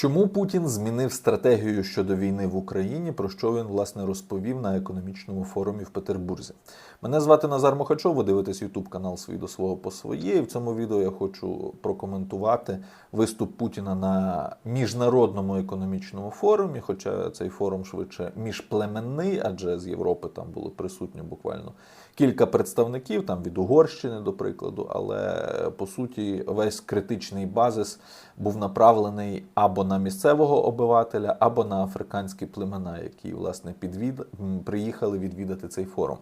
Чому Путін змінив стратегію щодо війни в Україні, про що він власне розповів на економічному форумі в Петербурзі? Мене звати Назар Мохачов, ви дивитесь Ютуб канал свій до свого по своє. І в цьому відео я хочу прокоментувати виступ Путіна на міжнародному економічному форумі. Хоча цей форум швидше міжплеменний, адже з Європи там було присутньо буквально кілька представників, там від Угорщини, до прикладу, але по суті весь критичний базис був направлений або на місцевого обивателя, або на африканські племена, які власне підвід приїхали відвідати цей форум.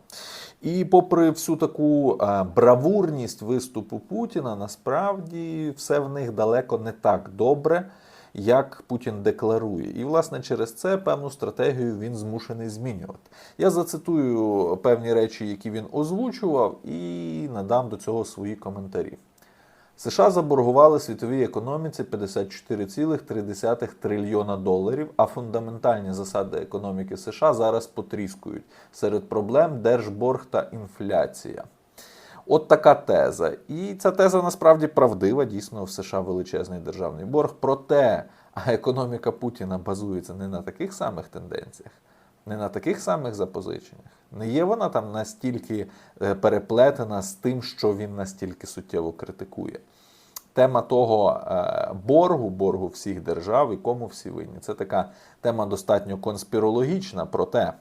І попри всю таку е, бравурність виступу Путіна, насправді все в них далеко не так добре. Як Путін декларує, і власне через це певну стратегію він змушений змінювати. Я зацитую певні речі, які він озвучував, і надам до цього свої коментарі. США заборгували світовій економіці 54,3 трильйона доларів, а фундаментальні засади економіки США зараз потріскують. Серед проблем держборг та інфляція. От така теза. І ця теза насправді правдива. Дійсно, в США величезний державний борг. Проте, а економіка Путіна базується не на таких самих тенденціях, не на таких самих запозиченнях. Не є вона там настільки е, переплетена з тим, що він настільки суттєво критикує. Тема того е, боргу, боргу всіх держав, і кому всі винні. Це така тема достатньо конспірологічна, проте.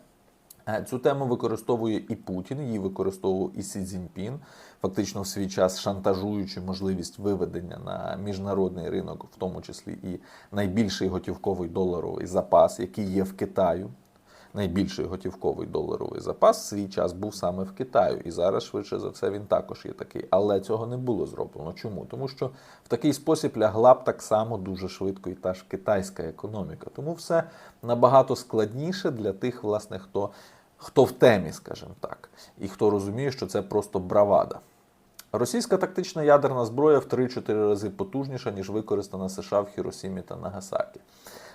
Е, Цю тему використовує і Путін, її використовував і Сі Цзіньпін, фактично в свій час шантажуючи можливість виведення на міжнародний ринок, в тому числі і найбільший готівковий доларовий запас, який є в Китаю. Найбільший готівковий доларовий запас в свій час був саме в Китаю, і зараз швидше за все він також є такий. Але цього не було зроблено. Чому? Тому що в такий спосіб лягла б так само дуже швидко і та ж китайська економіка. Тому все набагато складніше для тих, власне, хто хто в темі, скажімо так, і хто розуміє, що це просто бравада. Російська тактична ядерна зброя в 3-4 рази потужніша, ніж використана США в Хіросімі та Нагасакі.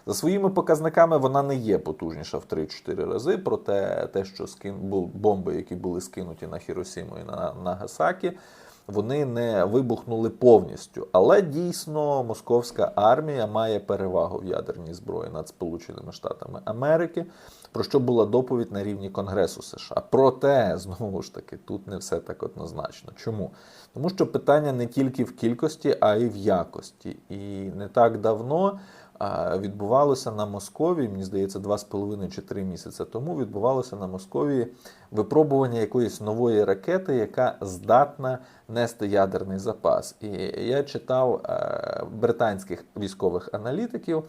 За своїми показниками вона не є потужніша в 3-4 рази, проте те, що скин... бомби, які були скинуті на Хіросіму і на Нагасакі, вони не вибухнули повністю. Але дійсно московська армія має перевагу в ядерній зброї над Сполученими Штатами Америки, про що була доповідь на рівні Конгресу США. Проте, знову ж таки, тут не все так однозначно. Чому? Тому що питання не тільки в кількості, а й в якості. І не так давно. Відбувалося на Московії, мені здається, два з половиною чи три місяці тому відбувалося на Московії випробування якоїсь нової ракети, яка здатна нести ядерний запас. І я читав британських військових аналітиків.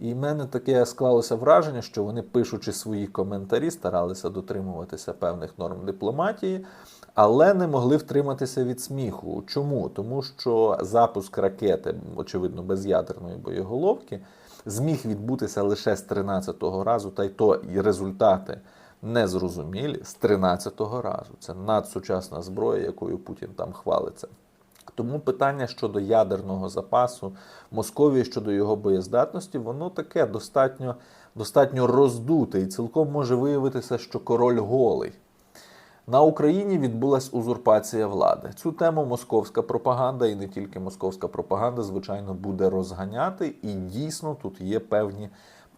І в мене таке склалося враження, що вони, пишучи свої коментарі, старалися дотримуватися певних норм дипломатії, але не могли втриматися від сміху. Чому? Тому що запуск ракети, очевидно, без ядерної боєголовки, зміг відбутися лише з 13-го разу, та й то і результати незрозумілі з 13-го разу. Це надсучасна зброя, якою Путін там хвалиться. Тому питання щодо ядерного запасу Московії щодо його боєздатності, воно таке достатньо достатньо роздуте і цілком може виявитися, що король голий. На Україні відбулася узурпація влади. Цю тему московська пропаганда, і не тільки московська пропаганда, звичайно, буде розганяти. І дійсно тут є певні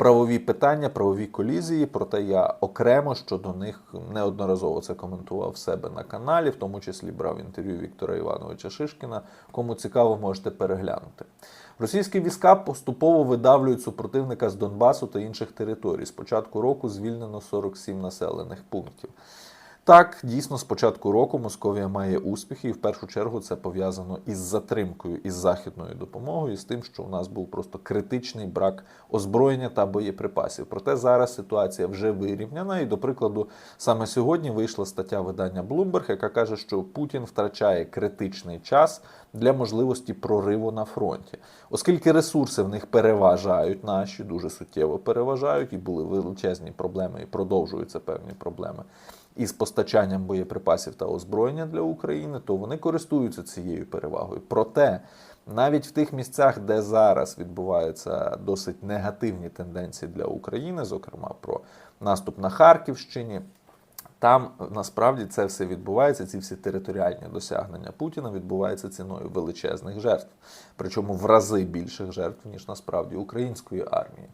правові питання, правові колізії. Проте я окремо щодо них неодноразово це коментував в себе на каналі, в тому числі брав інтерв'ю Віктора Івановича Шишкіна. Кому цікаво, можете переглянути. Російські війська поступово видавлюють супротивника з Донбасу та інших територій. З початку року звільнено 47 населених пунктів. Так, дійсно, з початку року Московія має успіхи, і в першу чергу це пов'язано із затримкою із західною допомогою, з тим, що у нас був просто критичний брак озброєння та боєприпасів. Проте зараз ситуація вже вирівняна. І, до прикладу, саме сьогодні вийшла стаття видання Bloomberg, яка каже, що Путін втрачає критичний час для можливості прориву на фронті, оскільки ресурси в них переважають наші, дуже суттєво переважають, і були величезні проблеми, і продовжуються певні проблеми із постачанням боєприпасів та озброєння для України, то вони користуються цією перевагою. Проте навіть в тих місцях, де зараз відбуваються досить негативні тенденції для України, зокрема про наступ на Харківщині. Там насправді це все відбувається, ці всі територіальні досягнення Путіна відбуваються ціною величезних жертв, причому в рази більших жертв, ніж насправді української армії.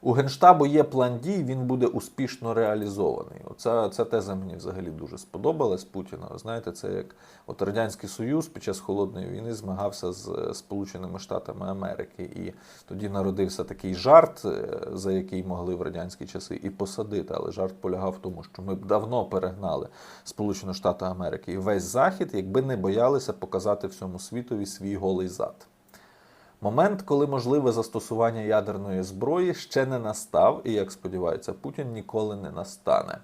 У Генштабу є план дій, він буде успішно реалізований. Оця, ця теза мені взагалі дуже сподобалась Путіна. Знаєте, це як от Радянський Союз під час холодної війни змагався з Сполученими Штатами Америки. І тоді народився такий жарт, е, за який могли в радянські часи і посадити. Але жарт полягав в тому, що ми б давно перегнали Сполучені Штати Америки і весь Захід, якби не боялися показати всьому світові свій голий зад. Момент, коли можливе застосування ядерної зброї, ще не настав, і як сподівається, Путін ніколи не настане.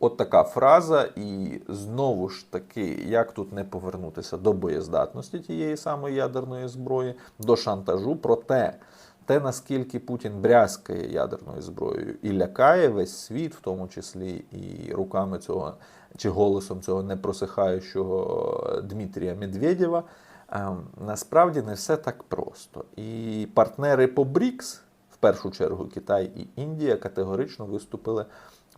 От така фраза, і знову ж таки, як тут не повернутися до боєздатності тієї самої ядерної зброї, до шантажу, проте те, наскільки Путін брязкає ядерною зброєю і лякає весь світ, в тому числі і руками цього чи голосом цього непросихаючого Дмитрія Медведєва. Ем, насправді не все так просто. І партнери по БРІКС, в першу чергу Китай і Індія, категорично виступили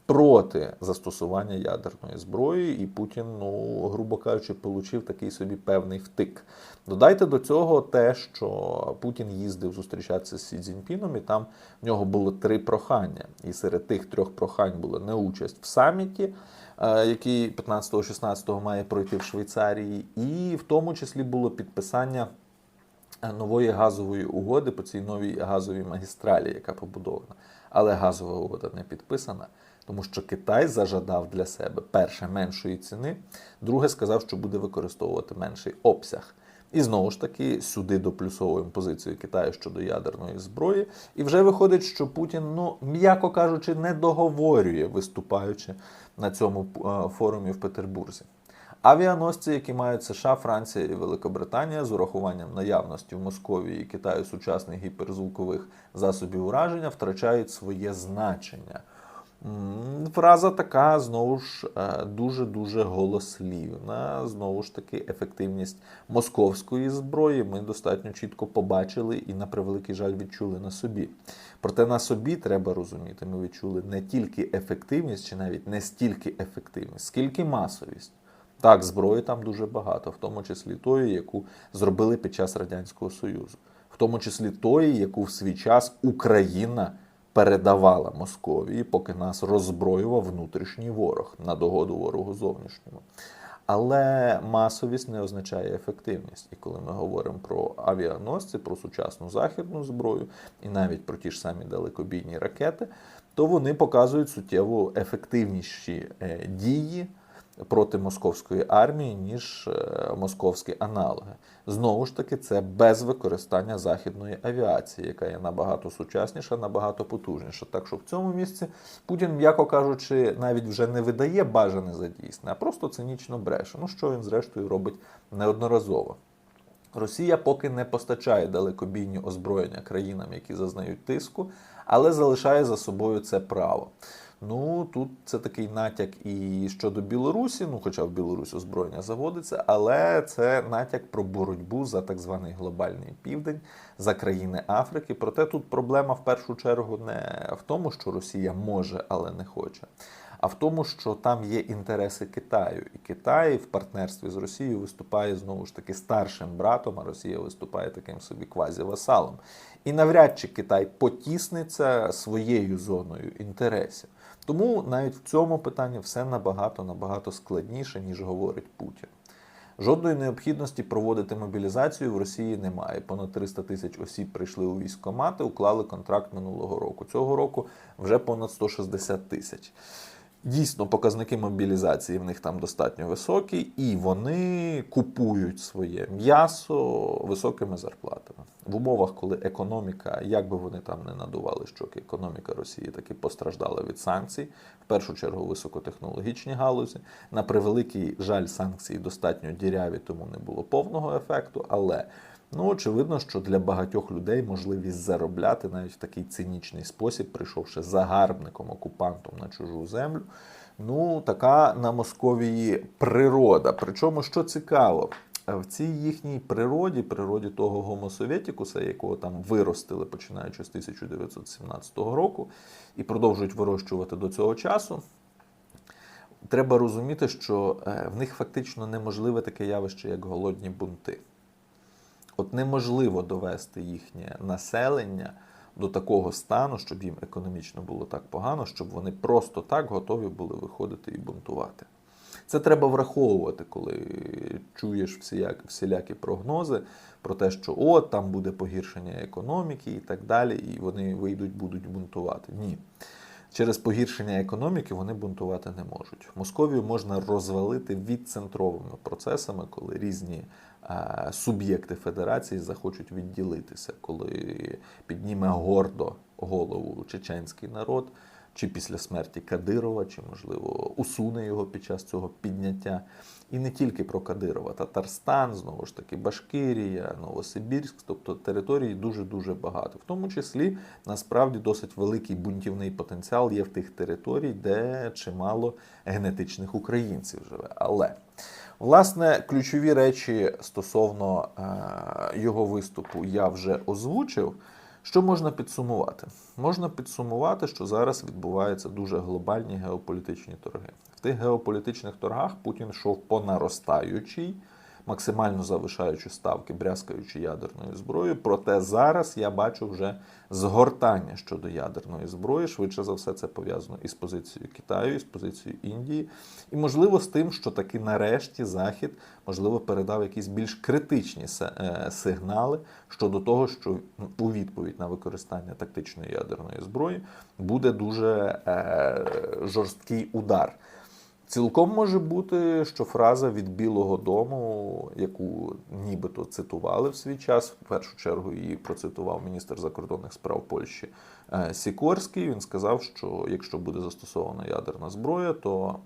проти застосування ядерної зброї, і Путін, ну, грубо кажучи, отримав такий собі певний втик. Додайте до цього те, що Путін їздив зустрічатися з Сі Цзіньпіном, і там в нього було три прохання. І серед тих трьох прохань була не участь в саміті. Е, який 15-16 має пройти в Швейцарії, і в тому числі було підписання нової газової угоди по цій новій газовій магістралі, яка побудована. Але газова угода не підписана, тому що Китай зажадав для себе перше меншої ціни, друге сказав, що буде використовувати менший обсяг. І знову ж таки сюди доплюсовуємо позицію Китаю щодо ядерної зброї. І вже виходить, що Путін, ну м'яко кажучи, не договорює, виступаючи на цьому е, форумі в Петербурзі. Авіаносці, які мають США, Франція і Великобританія, з урахуванням наявності в Московії і Китаю сучасних гіперзвукових засобів ураження, втрачають своє значення. Фраза така знову ж е, дуже-дуже голослівна. Знову ж таки, ефективність московської зброї ми достатньо чітко побачили і, на превеликий жаль, відчули на собі. Проте на собі треба розуміти, ми відчули не тільки ефективність, чи навіть не стільки ефективність, скільки масовість. Так, зброї там дуже багато, в тому числі тої, яку зробили під час Радянського Союзу, в тому числі тої, яку в свій час Україна передавала Московії, поки нас роззброював внутрішній ворог на догоду ворогу зовнішньому. Але масовість не означає ефективність. І коли ми говоримо про авіаносці, про сучасну західну зброю і навіть про ті ж самі далекобійні ракети, то вони показують суттєво ефективніші е, дії проти московської армії, ніж е, московські аналоги. Знову ж таки, це без використання західної авіації, яка є набагато сучасніша, набагато потужніша. Так що в цьому місці Путін, м'яко кажучи, навіть вже не видає бажане за дійсне, а просто цинічно бреше. Ну що він, зрештою, робить неодноразово. Росія поки не постачає далекобійні озброєння країнам, які зазнають тиску, але залишає за собою це право. Ну тут це такий натяк і щодо Білорусі, ну хоча в Білорусі озброєння заводиться, але це натяк про боротьбу за так званий глобальний південь, за країни Африки. Проте тут проблема в першу чергу не в тому, що Росія може, але не хоче, а в тому, що там є інтереси Китаю, і Китай в партнерстві з Росією виступає знову ж таки старшим братом, а Росія виступає таким собі квазівасалом. І навряд чи Китай потісниться своєю зоною інтересів. Тому навіть в цьому питанні все набагато набагато складніше, ніж говорить Путін. Жодної необхідності проводити мобілізацію в Росії немає. Понад 300 тисяч осіб прийшли у військкомати, уклали контракт минулого року. Цього року вже понад 160 тисяч. Дійсно, показники мобілізації в них там достатньо високі, і вони купують своє м'ясо високими зарплатами в умовах, коли економіка, як би вони там не надували щоки, економіка Росії таки постраждала від санкцій, в першу чергу високотехнологічні галузі. На превеликий жаль, санкції достатньо діряві, тому не було повного ефекту. Але ну очевидно, що для багатьох людей можливість заробляти навіть в такий цинічний спосіб, прийшовши загарбником, окупантом на чужу землю. Ну, така на Московії природа. Причому що цікаво, в цій їхній природі, природі того гомосовєтікуса, якого там виростили починаючи з 1917 року, і продовжують вирощувати до цього часу. треба розуміти, що е, в них фактично неможливе таке явище, як голодні бунти. От неможливо довести їхнє населення до такого стану, щоб їм економічно було так погано, щоб вони просто так готові були виходити і бунтувати. Це треба враховувати, коли чуєш всіяк, всілякі прогнози про те, що от там буде погіршення економіки і так далі, і вони вийдуть, будуть бунтувати. Ні. Через погіршення економіки вони бунтувати не можуть. Московію можна розвалити відцентровими процесами, коли різні е, суб'єкти федерації захочуть відділитися, коли підніме гордо голову чеченський народ, чи після смерті Кадирова, чи, можливо, усуне його під час цього підняття. І не тільки про Кадирова, Татарстан, знову ж таки, Башкирія, Новосибірськ, тобто територій дуже-дуже багато. В тому числі, насправді, досить великий бунтівний потенціал є в тих територій, де чимало генетичних українців живе. Але Власне, ключові речі стосовно е, його виступу я вже озвучив. Що можна підсумувати? Можна підсумувати, що зараз відбуваються дуже глобальні геополітичні торги. В тих геополітичних торгах Путін йшов по наростаючій, максимально завишаючи ставки, брязкаючи ядерною зброєю. Проте зараз я бачу вже згортання щодо ядерної зброї. Швидше за все, це пов'язано із позицією Китаю, із позицією Індії, і можливо з тим, що таки нарешті Захід можливо передав якісь більш критичні е, сигнали щодо того, що у відповідь на використання тактичної ядерної зброї буде дуже е, жорсткий удар. Цілком може бути, що фраза від Білого Дому, яку нібито цитували в свій час, в першу чергу її процитував міністр закордонних справ Польщі е, Сікорський. Він сказав, що якщо буде застосована ядерна зброя, то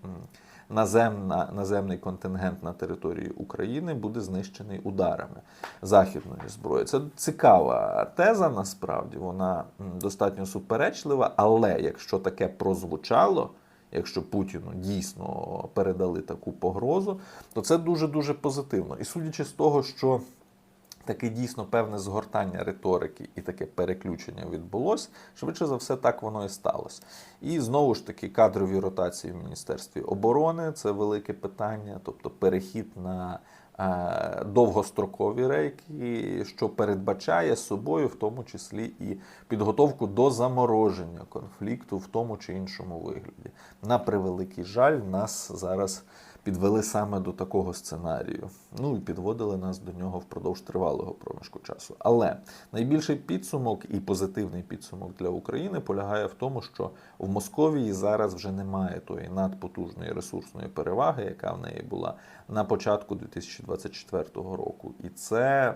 наземна, наземний контингент на території України буде знищений ударами західної зброї. Це цікава теза, насправді вона достатньо суперечлива, але якщо таке прозвучало якщо Путіну дійсно передали таку погрозу, то це дуже-дуже позитивно. І судячи з того, що таке дійсно певне згортання риторики і таке переключення відбулося, швидше за все, так воно і сталося. І знову ж таки, кадрові ротації в Міністерстві оборони це велике питання, тобто перехід на довгострокові рейки, що передбачає собою, в тому числі і підготовку до замороження конфлікту в тому чи іншому вигляді. На превеликий жаль, нас зараз підвели саме до такого сценарію. Ну і підводили нас до нього впродовж тривалого проміжку часу. Але найбільший підсумок і позитивний підсумок для України полягає в тому, що в Московії зараз вже немає тої надпотужної ресурсної переваги, яка в неї була на початку 2024 року. І це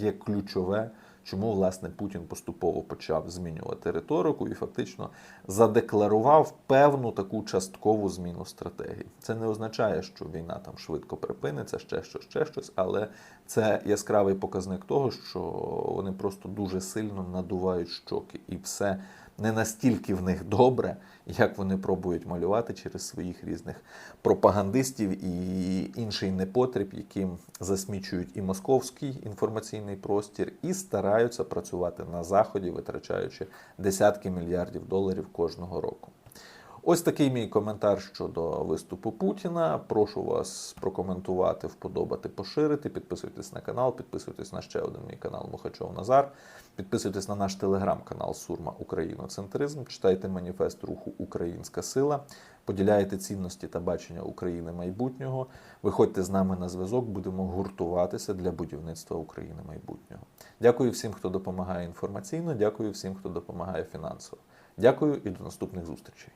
є ключове чому власне Путін поступово почав змінювати риторику і фактично задекларував певну таку часткову зміну стратегії. Це не означає, що війна там швидко припиниться, ще щось, ще щось, але це яскравий показник того, що вони просто дуже сильно надувають щоки і все не настільки в них добре, як вони пробують малювати через своїх різних пропагандистів і інший непотріб, яким засмічують і московський інформаційний простір, і стараються працювати на заході, витрачаючи десятки мільярдів доларів кожного року. Ось такий мій коментар щодо виступу Путіна. Прошу вас прокоментувати, вподобати, поширити. Підписуйтесь на канал, підписуйтесь на ще один мій канал Мухачов Назар. Підписуйтесь на наш телеграм-канал Сурма Україноцентризм. Читайте маніфест руху Українська Сила, поділяйте цінності та бачення України майбутнього. Виходьте з нами на зв'язок, будемо гуртуватися для будівництва України майбутнього. Дякую всім, хто допомагає інформаційно. Дякую всім, хто допомагає фінансово. Дякую і до наступних зустрічей.